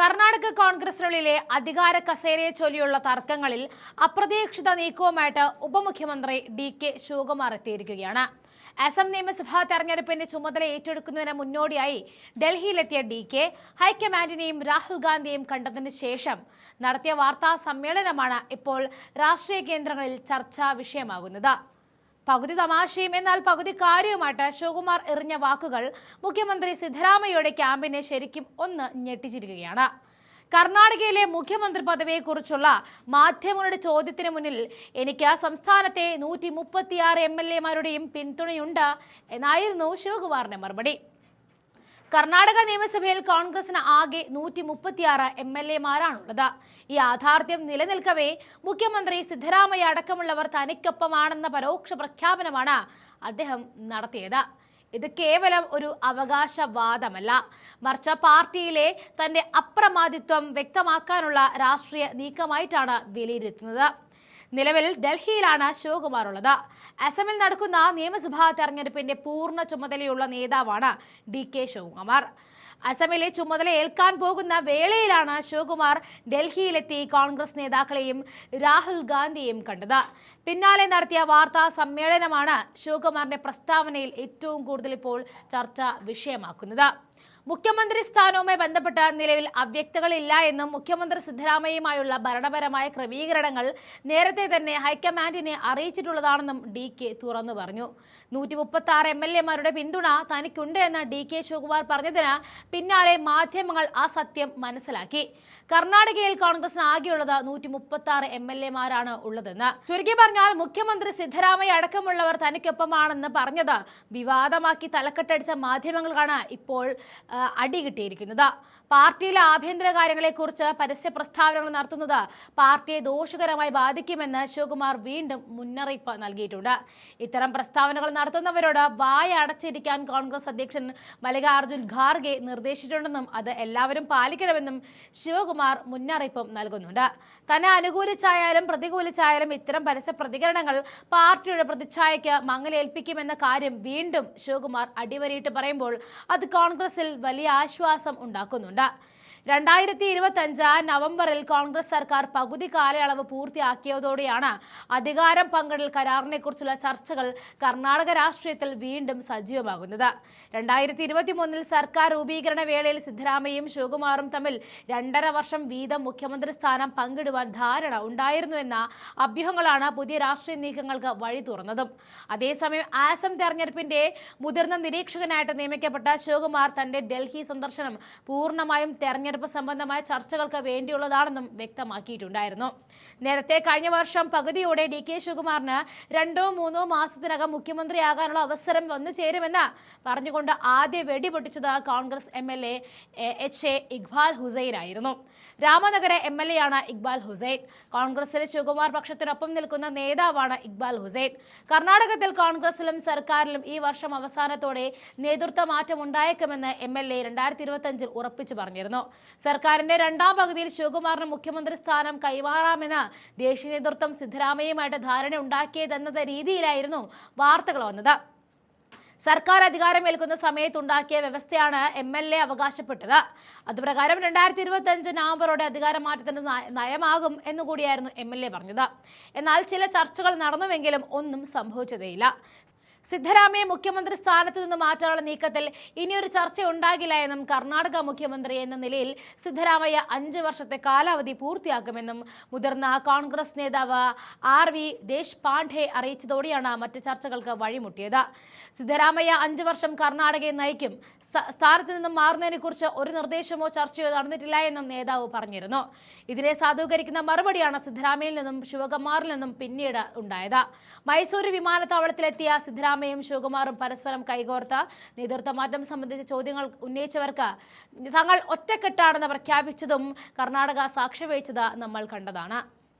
കർണാടക കോൺഗ്രസിനുള്ളിലെ അധികാര കസേരയെ ചൊല്ലിയുള്ള തർക്കങ്ങളിൽ അപ്രതീക്ഷിത നീക്കവുമായിട്ട് ഉപമുഖ്യമന്ത്രി ഡി കെ ശിവകുമാർ എത്തിയിരിക്കുകയാണ്. അസം നിയമസഭാ തെരഞ്ഞെടുപ്പിന്റെ ചുമതല ഏറ്റെടുക്കുന്നതിന് മുന്നോടിയായി ഡൽഹിയിലെത്തിയ ഡി കെ ഹൈക്കമാൻഡിനെയും രാഹുൽ ഗാന്ധിയെയും കണ്ടതിന് ശേഷം നടത്തിയ വാർത്താ സമ്മേളനമാണ് ഇപ്പോൾ രാഷ്ട്രീയ കേന്ദ്രങ്ങളിൽ ചർച്ചാ വിഷയമാകുന്നത്. പകുതി തമാശയും എന്നാൽ പകുതി കാര്യവുമായിട്ട് ശിവകുമാർ എറിഞ്ഞ വാക്കുകൾ മുഖ്യമന്ത്രി സിദ്ധരാമയ്യയുടെ ക്യാമ്പിനെ ശരിക്കും ഒന്ന് ഞെട്ടിച്ചിരിക്കുകയാണ്. കർണാടകയിലെ മുഖ്യമന്ത്രി പദവിയെക്കുറിച്ചുള്ള മാധ്യമങ്ങളുടെ ചോദ്യത്തിന് മുന്നിൽ എനിക്ക് സംസ്ഥാനത്തെ നൂറ്റി മുപ്പത്തിയാറ് എം എൽ എമാരുടെയും പിന്തുണയുണ്ട് എന്നായിരുന്നു ശിവകുമാറിന്റെ മറുപടി. കർണാടക നിയമസഭയിൽ കോൺഗ്രസിന് ആകെ നൂറ്റി മുപ്പത്തിയാറ് എം എൽ എമാരാണുള്ളത്. ഈ യാഥാർത്ഥ്യം നിലനിൽക്കവേ മുഖ്യമന്ത്രി സിദ്ധരാമയ്യ അടക്കമുള്ളവർ തനിക്കൊപ്പമാണെന്ന പരോക്ഷ പ്രഖ്യാപനമാണ് അദ്ദേഹം നടത്തിയത്. ഇത് കേവലം ഒരു അവകാശവാദമല്ല. മറിച്ച് പാർട്ടിയിലെ തന്റെ അപ്രമാദിത്വം വ്യക്തമാക്കാനുള്ള രാഷ്ട്രീയ നീക്കമായിട്ടാണ് വിലയിരുത്തുന്നത്. നിലവിൽ ഡൽഹിയിലാണ് ശിവകുമാർ ഉള്ളത്. അസമിൽ നടക്കുന്ന നിയമസഭാ തെരഞ്ഞെടുപ്പിന്റെ പൂർണ ചുമതലയുള്ള നേതാവാണ് ഡി കെ ശിവകുമാർ. അസമിലെ ചുമതല ഏൽക്കാൻ പോകുന്ന വേളയിലാണ് ശിവകുമാർ ഡൽഹിയിലെത്തി കോൺഗ്രസ് നേതാക്കളെയും രാഹുൽ ഗാന്ധിയെയും കണ്ടത്. പിന്നാലെ നടത്തിയ വാർത്താ സമ്മേളനമാണ് ശിവകുമാറിന്റെ പ്രസ്താവനയിൽ ഏറ്റവും കൂടുതൽ ഇപ്പോൾ ചർച്ച വിഷയമാക്കുന്നത്. മുഖ്യമന്ത്രി സ്ഥാനവുമായി ബന്ധപ്പെട്ട നിലവിൽ അവ്യക്തകളില്ല എന്നും മുഖ്യമന്ത്രി സിദ്ധരാമയ്യയുമായുള്ള ഭരണപരമായ ക്രമീകരണങ്ങൾ നേരത്തെ തന്നെ ഹൈക്കമാൻഡിനെ അറിയിച്ചിട്ടുള്ളതാണെന്നും ഡി കെ തുറന്നു പറഞ്ഞു. നൂറ്റി മുപ്പത്തി ആറ് എം എൽ എമാരുടെ പിന്തുണ തനിക്കുണ്ട് എന്ന് ഡി കെ ശിവകുമാർ പറഞ്ഞതിന് പിന്നാലെ മാധ്യമങ്ങൾ ആ സത്യം മനസ്സിലാക്കി. കർണാടകയിൽ കോൺഗ്രസിന് ആകെയുള്ളത് നൂറ്റി മുപ്പത്തി ആറ് എം എൽ എമാരാണ് ഉള്ളതെന്ന്. ചുരുക്കി പറഞ്ഞാൽ മുഖ്യമന്ത്രി സിദ്ധരാമയ്യ അടക്കമുള്ളവർ തനിക്കൊപ്പമാണെന്ന് പറഞ്ഞത് വിവാദമാക്കി തലക്കെട്ടടിച്ച മാധ്യമങ്ങൾക്കാണ് ഇപ്പോൾ അടി കിട്ടിയിരിക്കുന്നത്. പാർട്ടിയിലെ ആഭ്യന്തര കാര്യങ്ങളെക്കുറിച്ച് പരസ്യ പ്രസ്താവനകൾ നടത്തുന്നത് പാർട്ടിയെ ദോഷകരമായി ബാധിക്കുമെന്ന് ശിവകുമാർ വീണ്ടും മുന്നറിയിപ്പ് നൽകിയിട്ടുണ്ട്. ഇത്തരം പ്രസ്താവനകൾ നടത്തുന്നവരോട് വായ അടച്ചിരിക്കാൻ കോൺഗ്രസ് അധ്യക്ഷൻ മല്ലികാർജുൻ ഖാർഗെ നിർദ്ദേശിച്ചിട്ടുണ്ടെന്നും അത് എല്ലാവരും പാലിക്കണമെന്നും ശിവകുമാർ മുന്നറിയിപ്പും നൽകുന്നുണ്ട്. തന്നെ അനുകൂലിച്ചായാലും പ്രതികൂലിച്ചായാലും ഇത്തരം പരസ്യ പ്രതികരണങ്ങൾ പാർട്ടിയുടെ പ്രതിച്ഛായയ്ക്ക് മങ്ങലേൽപ്പിക്കുമെന്ന കാര്യം വീണ്ടും ശിവകുമാർ അടിവരയിട്ട് പറയുമ്പോൾ അത് കോൺഗ്രസിൽ വലിയ ആശ്വാസം ഉണ്ടാക്കുന്നുണ്ട്. രണ്ടായിരത്തി ഇരുപത്തി അഞ്ച് നവംബറിൽ കോൺഗ്രസ് സർക്കാർ പകുതി കാലയളവ് പൂർത്തിയാക്കിയതോടെയാണ് അധികാരം പങ്കിടൽ കരാറിനെ കുറിച്ചുള്ള ചർച്ചകൾ കർണാടക രാഷ്ട്രീയത്തിൽ വീണ്ടും സജീവമാകുന്നത്. രണ്ടായിരത്തി ഇരുപത്തി മൂന്നിൽ സർക്കാർ രൂപീകരണ വേളയിൽ സിദ്ധരാമയ്യയും ശിവകുമാറും തമ്മിൽ രണ്ടര വർഷം വീതം മുഖ്യമന്ത്രി സ്ഥാനം പങ്കിടുവാൻ ധാരണ ഉണ്ടായിരുന്നുവെന്ന അഭ്യൂഹങ്ങളാണ് പുതിയ രാഷ്ട്രീയ നീക്കങ്ങൾക്ക് വഴി തുറന്നതും. അതേസമയം ആസം തെരഞ്ഞെടുപ്പിന്റെ മുതിർന്ന നിരീക്ഷകനായിട്ട് നിയമിക്കപ്പെട്ട ശിവകുമാർ തന്റെ ഡൽഹി സന്ദർശനം പൂർണമായും തെരഞ്ഞെടുപ്പ് സംബന്ധമായ ചർച്ചകൾക്ക് വേണ്ടിയുള്ളതാണെന്നും വ്യക്തമാക്കിയിട്ടുണ്ടായിരുന്നു. നേരത്തെ കഴിഞ്ഞ വർഷം പകുതിയോടെ ഡി കെ ശിവകുമാറിന് രണ്ടോ മൂന്നോ മാസത്തിനകം മുഖ്യമന്ത്രിയാകാനുള്ള അവസരം വന്നു ചേരുമെന്ന് പറഞ്ഞുകൊണ്ട് ആദ്യ വെടിപൊട്ടിച്ചത് Congress M L A H A Iqbal Hussain ആയിരുന്നു രാമനഗര എം എൽ എ ആണ് ഇക്ബാൽ ഹുസൈൻ. കോൺഗ്രസിലെ ശിവകുമാർ പക്ഷത്തിനൊപ്പം നിൽക്കുന്ന നേതാവാണ് ഇക്ബാൽ ഹുസൈൻ. കർണാടകത്തിൽ കോൺഗ്രസിലും സർക്കാരിലും ഈ വർഷം അവസാനത്തോടെ നേതൃത്വ മാറ്റം ഉണ്ടായേക്കുമെന്ന് എം എൽ എ രണ്ടായിരത്തി ഇരുപത്തി ഉറപ്പിച്ചു പറഞ്ഞിരുന്നു. സർക്കാരിന്റെ രണ്ടാം പകുതിയിൽ ശിവകുമാറിന് മുഖ്യമന്ത്രി സ്ഥാനം കൈമാറാമെന്ന് ദേശീയ നേതൃത്വം സിദ്ധരാമയ്യയുമായിട്ട് ധാരണ ഉണ്ടാക്കിയതെന്ന രീതിയിലായിരുന്നു വാർത്തകൾ വന്നത്. സർക്കാർ അധികാരമേൽക്കുന്ന സമയത്തുണ്ടാക്കിയ വ്യവസ്ഥയാണ് എം എൽ എ അവകാശപ്പെട്ടത്. അതുപ്രകാരം രണ്ടായിരത്തി ഇരുപത്തി അഞ്ച് നവംബറോടെ അധികാരമാറ്റത്തിന്റെ നയ- നയമാകും എന്നുകൂടിയായിരുന്നു എം എൽ എ പറഞ്ഞത്. എന്നാൽ ചില ചർച്ചകൾ നടന്നുവെങ്കിലും ഒന്നും സംഭവിച്ചതേയില്ല. സിദ്ധരാമയെ മുഖ്യമന്ത്രി സ്ഥാനത്ത് നിന്ന് മാറ്റാനുള്ള നീക്കത്തിൽ ഇനിയൊരു ചർച്ച ഉണ്ടാകില്ല എന്നും കർണാടക മുഖ്യമന്ത്രി എന്ന നിലയിൽ സിദ്ധരാമയ്യ അഞ്ച് വർഷത്തെ കാലാവധി പൂർത്തിയാക്കുമെന്നും മുതിർന്ന കോൺഗ്രസ് നേതാവ് ആർ വി ദേശ്പാണ്ഡെ അറിയിച്ചതോടെയാണ് മറ്റ് ചർച്ചകൾക്ക് വഴിമുട്ടിയത്. സിദ്ധരാമയ്യ അഞ്ച് വർഷം കർണാടകയെ നയിക്കും. സ്ഥ- സ്ഥാനത്ത് നിന്നും മാറുന്നതിനെക്കുറിച്ച് ഒരു നിർദ്ദേശമോ ചർച്ചയോ നടന്നിട്ടില്ല എന്നും നേതാവ് പറഞ്ഞിരുന്നു. ഇതിനെ സാധൂകരിക്കുന്ന മറുപടിയാണ് സിദ്ധരാമയിൽ നിന്നും ശിവകുമാറിൽ നിന്നും പിന്നീട് ഉണ്ടായത്. മൈസൂരു വിമാനത്താവളത്തിലെത്തിയ സിദ്ധരാമയും ശിവകുമാറും പരസ്പരം കൈകോർത്ത നേതൃത്വ മാറ്റം സംബന്ധിച്ച ചോദ്യങ്ങൾ ഉന്നയിച്ചവർക്ക് തങ്ങൾ ഒറ്റക്കെട്ടാണെന്ന് പ്രഖ്യാപിച്ചതും കർണാടക സാക്ഷ്യവഹിച്ചത് നമ്മൾ കണ്ടതാണ്.